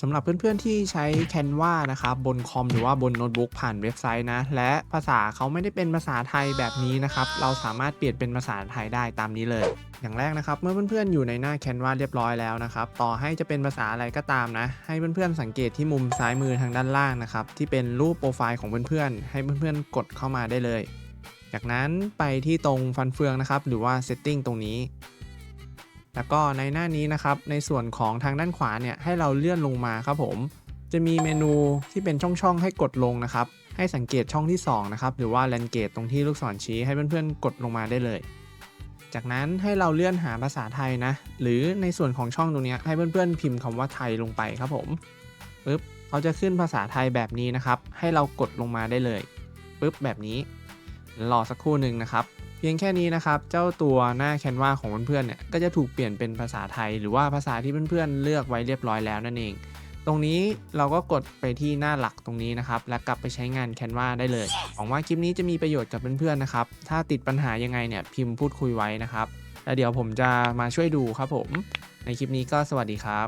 สำหรับเพื่อนๆที่ใช้ Canva นะครับบนคอมหรือว่าบนโน้ตบุ๊กผ่านเว็บไซต์นะ และภาษาเขาไม่ได้เป็นภาษาไทยแบบนี้นะครับ เราสามารถเปลี่ยนเป็นภาษาไทยได้ตามนี้เลย อย่างแรกนะครับ เมื่อเพื่อนๆอยู่ในหน้า Canva เรียบร้อยแล้วนะครับ ต่อให้จะเป็นภาษาอะไรก็ตามนะ ให้เพื่อนๆสังเกตที่มุมซ้ายมือทางด้านล่างนะครับที่เป็นรูปโปรไฟล์ของเพื่อนๆให้เพื่อนๆกดเข้ามาได้เลย จากนั้นไปที่ตรงฟันเฟืองนะครับหรือว่า Setting ตรงนี้ แล้วก็ในหน้านี้นะครับในส่วนของทางด้านขวาเนี่ยให้เราเลื่อนลงมาครับผม จะมีเมนูที่เป็นช่องๆให้กดลงนะครับ ให้สังเกตช่องที่2นะครับหรือว่าแลนเกตตรงที่ลูกศรชี้ให้เพื่อนๆกดลงมาได้เลย จากนั้นให้เราเลื่อนหาภาษาไทยนะ หรือในส่วนของช่องตรงนี้ให้เพื่อนๆ พิมพ์คำว่าไทยลงไปครับผมปึ๊บเขาจะขึ้นภาษาไทยแบบนี้นะครับ ให้เรากดลงมาได้เลยปึ๊บแบบนี้รอสักครู่หนึ่งนะครับ เพียงแค่นี้นะครับ เจ้าตัวหน้าแคนวาของเพื่อนๆเนี่ยก็จะถูกเปลี่ยนเป็นภาษาไทย หรือว่าภาษาที่เพื่อนๆเลือกไว้เรียบร้อยแล้วนั่นเอง ตรงนี้เราก็กดไปที่หน้าหลักตรงนี้นะครับ แล้วกลับไปใช้งาน Canva ได้เลยหวังว่าคลิปนี้จะมีประโยชน์กับเพื่อนๆนะครับ ถ้าติดปัญหายังไงเนี่ยพิมพ์พูดคุยไว้นะครับ แล้วเดี๋ยวผมจะมาช่วยดูครับผม ในคลิปนี้ก็สวัสดีครับ